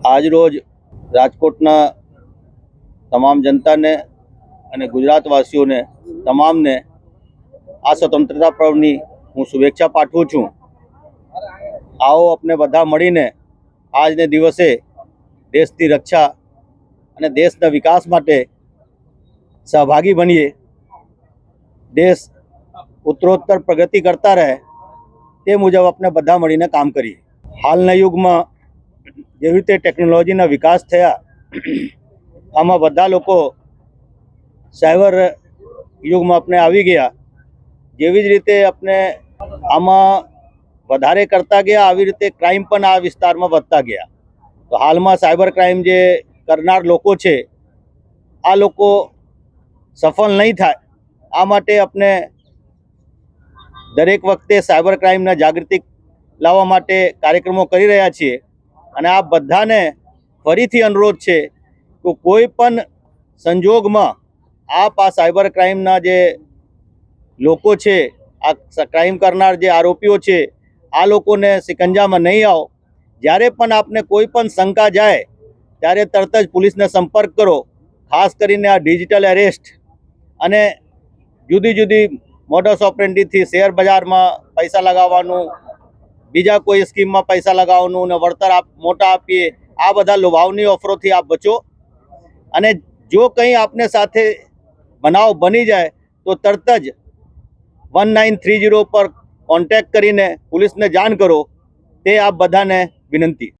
આજ રોજ રાજકોટના તમામ જનતાને અને ગુજરાતવાસીઓને, તમામને આ સ્વતંત્રતા પર્વની હું શુભેચ્છા પાઠવું છું. આવો આપણે બધા મળીને આજને દિવસે દેશની રક્ષા અને દેશના વિકાસ માટે સહભાગી બનીએ. દેશ ઉત્તરોત્તર પ્રગતિ કરતા રહે તે મુજબ આપણે બધા મળીને કામ કરીએ. હાલના યુગમાં જેવી રીતે ટેકનોલોજીના વિકાસ થયા, આમાં બધા લોકો સાયબર યુગમાં આપણે આવી ગયા. જેવી જ રીતે આપણે આમાં વધારે કરતા ગયા, આવી રીતે ક્રાઇમ પણ આ વિસ્તારમાં વધતા ગયા. તો હાલમાં સાયબર ક્રાઇમ જે કરનાર લોકો છે, આ લોકો સફળ નહીં થાય. આ માટે આપણે દરેક વખતે સાયબર ક્રાઇમના જાગૃતિ લાવવા માટે કાર્યક્રમો કરી રહ્યા છીએ. અને આ બધાને ફરીથી અનુરોધ છે કે કોઈ પણ સંજોગમાં આપ આ સાયબર ક્રાઇમના જે લોકો છે, આ ક્રાઇમ કરનાર જે આરોપીઓ છે, આ લોકોને સિકંજામાં નહીં આવો. જ્યારે પણ આપને કોઈ પણ શંકા જાય, ત્યારે તરત જ પોલીસને સંપર્ક કરો. ખાસ કરીને આ ડિજિટલ એરેસ્ટ અને જુદી જુદી મોડસ ઓપરેન્ડીથી શેર બજારમાં પૈસા લગાવવાનું બીજા કોઈ સ્કીમમાં પૈસા લગાવવાનું ને વળતર આપ, મોટા આપીએ, આ બધા લોભાવની ઓફરોથી આપ બચો. અને જો કંઈ આપને સાથે બનાવ બની જાય, તો તરત જ વન નાઇન થ્રી જીરો પર કોન્ટેક કરીને પોલીસને જાણ કરો. તે આપ બધાને વિનંતી.